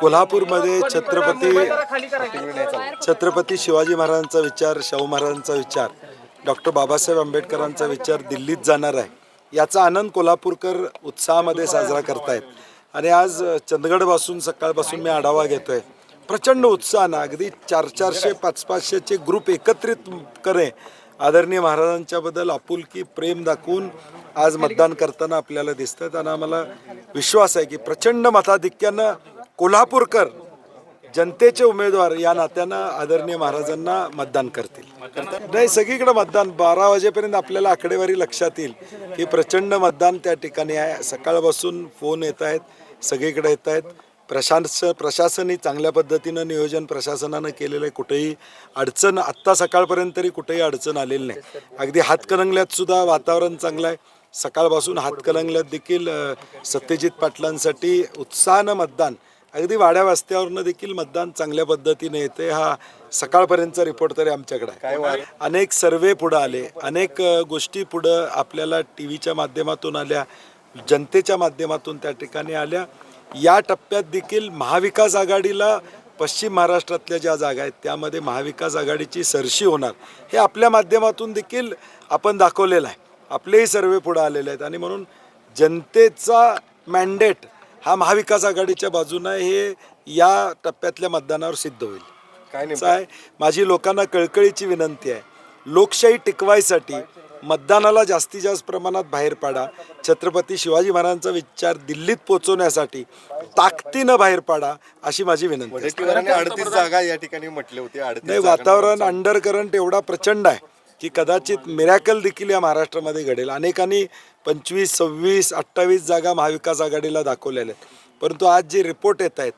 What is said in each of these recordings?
कोल्हापूरमध्ये छत्रपती छत्रपती शिवाजी महाराजांचा विचार शाहू महाराजांचा विचार डॉक्टर बाबासाहेब आंबेडकरांचा विचार दिल्लीत जाणार आहे. याचा आनंद कोल्हापूरकर उत्साहामध्ये साजरा करतायत. आणि आज चंदगडपासून सकाळपासून मी आढावा घेतोय. प्रचंड उत्साहानं अगदी चार चारशे पाच पाचशेचे ग्रुप एकत्रित करे. आदरणीय महाराजांच्याबद्दल आपुलकी प्रेम दाखवून आज मतदान करताना आपल्याला दिसतात आणि आम्हाला विश्वास आहे की प्रचंड मताधिक्यानं कोल्हापूरकर जनतेचे उमेदवार या नात्यानं आदरणीय महाराजांना मतदान करतील. नाही सगळीकडे मतदान. बारा वाजेपर्यंत आपल्याला आकडेवारी लक्षात येईल की प्रचंड मतदान त्या ठिकाणी आहे. सकाळपासून फोन येत आहेत सगळीकडे येत आहेत. प्रशास प्रशासनही चांगल्या पद्धतीनं नियोजन प्रशासनानं केलेलं आहे. कुठेही अडचण आत्ता सकाळपर्यंत तरी कुठेही अडचण आलेली नाही. अगदी हातकणंगल्यात सुद्धा वातावरण चांगलं आहे. सकाळपासून हातकणंगल्यात देखील सत्यजित पाटलांसाठी उत्साहानं मतदान अगदी वाड्या वस्त्यावरनं देखील मतदान चांगल्या पद्धतीने येते हा सकाळपर्यंतचा रिपोर्ट तरी आमच्याकडे आहे. अनेक सर्वे पुढं आले. अनेक गोष्टी पुढं आपल्याला टी व्हीच्या माध्यमातून आल्या. जनतेच्या माध्यमातून त्या ठिकाणी आल्या. या टप्प्यात देखील महाविकास आघाडीला पश्चिम महाराष्ट्रातल्या ज्या जागा आहेत त्यामध्ये महाविकास आघाडीची सरशी होणार. हे आपल्या माध्यमातून देखील आपण दाखवलेलं आहे. आपलेही सर्वे पुढे आलेले आहेत. आणि म्हणून जनतेचा मॅन्डेट हा महाविकास आघाडीच्या बाजूनं हे या टप्प्यातल्या मतदानावर सिद्ध होईल. काय असं आहे. माझी लोकांना कळकळीची विनंती आहे. लोकशाही टिकवायसाठी मतदानाला जास्तीत जास्त प्रमाणात बाहेर पाडा. छत्रपती शिवाजी महाराजांचा विचार दिल्लीत पोहोचवण्यासाठी ताकदीनं बाहेर पाडा अशी माझी विनंती आहे. वडेट्टीवारांनी अडतीस जागा या ठिकाणी म्हटले होते अडतीस नाही वातावरण अंडर करंट एवढा प्रचंड आहे. की कदाचित मिरॅकल देखील या महाराष्ट्रामध्ये घडेल. अनेकांनी पंचवीस सव्वीस अठ्ठावीस जागा महाविकास आघाडीला दाखवलेल्या आहेत. परंतु आज जे रिपोर्ट येत आहेत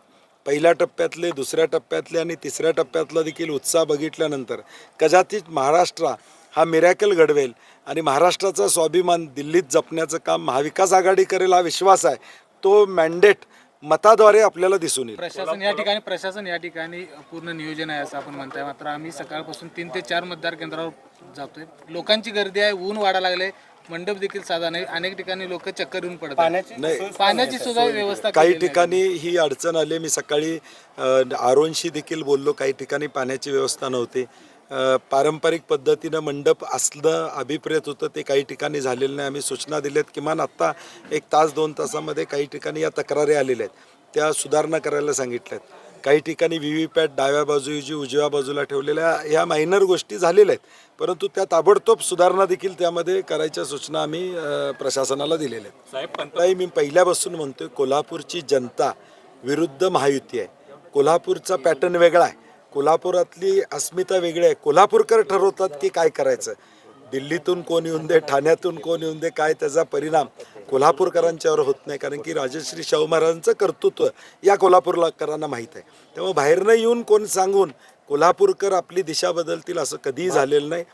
पहिल्या टप्प्यातले दुसऱ्या टप्प्यातले आणि तिसऱ्या टप्प्यातला देखील उत्साह बघितल्यानंतर कदाचित महाराष्ट्र हा मिरॅकल घडवेल आणि महाराष्ट्राचा स्वाभिमान दिल्लीत जपण्याचं काम महाविकास आघाडी करेल हा विश्वास आहे. तो मॅन्डेट मताद्वारे आपल्याला दिसून येईल. प्रशासन या ठिकाणी प्रशासन या ठिकाणी पूर्ण नियोजन आहे असं आपण म्हणताय. मात्र आम्ही सकाळपासून तीन ते चार मतदार केंद्रावर जातोय. लोकांची गर्दी आहे ऊन वाढा लागले मंडप देखील साधा नाही. अनेक ठिकाणी लोक चक्कर येऊन. नाही. पाण्याची सुद्धा व्यवस्था काही. ठिकाणी ही अडचण आली. मी सकाळी आरोनशी देखील बोललो. काही ठिकाणी पाण्याची व्यवस्था नव्हती. पारंपरिक पद्धतीनं मंडप असलं अभिप्रेत होतं ते काही ठिकाणी झालेलं नाही. आम्ही सूचना दिल्यात किमान आत्ता एक तास दोन तासामध्ये काही ठिकाणी या तक्रारी आलेल्या आहेत. त्या सुधारणा करायला सांगितल्यात. काही ठिकाणी व्ही व्ही पॅट डाव्या बाजूऐवजी उजव्या बाजूला ठेवलेल्या ह्या मायनर गोष्टी झालेल्या आहेत. परंतु त्या ताबडतोब सुधारणा देखील त्यामध्ये करायच्या सूचना आम्ही प्रशासनाला दिलेल्या आहेत. ताई मी पहिल्यापासून म्हणतोय कोल्हापूरची जनता विरुद्ध महायुती आहे. कोल्हापूरचा पॅटर्न वेगळा आहे. कोल्हापुरातली अस्मिता वेगळी आहे कोल्हापूरकर ठरवतात की काय करायचं? दिल्लीतून कोण येऊन दे ठाण्यातून कोण येऊन दे काय त्याचा परिणाम कोल्हापूरकरांच्यावर होत नाही. कारण की राजश्री शाहू महाराजांचं कर्तृत्व या कोल्हापूरकरांना माहीत आहे. त्यामुळे बाहेरनं येऊन कोण सांगून कोल्हापूरकर आपली दिशा बदलतील असं कधीही झालेलं नाही.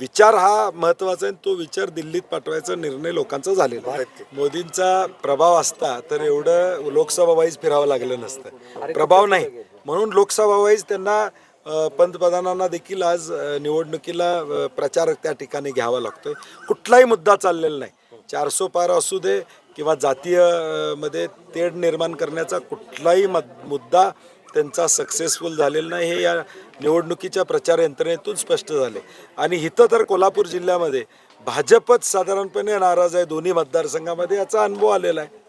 विचार हा महत्त्वाचा आहे. तो विचार दिल्लीत पाठवायचा निर्णय लोकांचा झालेला आहे. मोदींचा प्रभाव असता तर एवढं लोकसभा वाईज फिरावं लागलं नसतं. प्रभाव नाही. म्हणून लोकसभा वाईज त्यांना पंतप्रधानांना देखील आज निवडणुकीला प्रचार त्या ठिकाणी घ्यावा लागतोय. कुठलाही मुद्दा चाललेला नाही. चारसो पार असू दे किंवा जातीयमध्ये तेढ निर्माण करण्याचा कुठलाही मद मुद्दा त्यांचा सक्सेसफुल झालेला नाही. हे या निवडणुकीच्या प्रचार यंत्रणेतून स्पष्ट झाले. आणि इथं तर कोल्हापूर जिल्ह्यामध्ये भाजपच साधारणपणे नाराज आहे. दोन्ही मतदारसंघामध्ये याचा अनुभव आलेला आहे.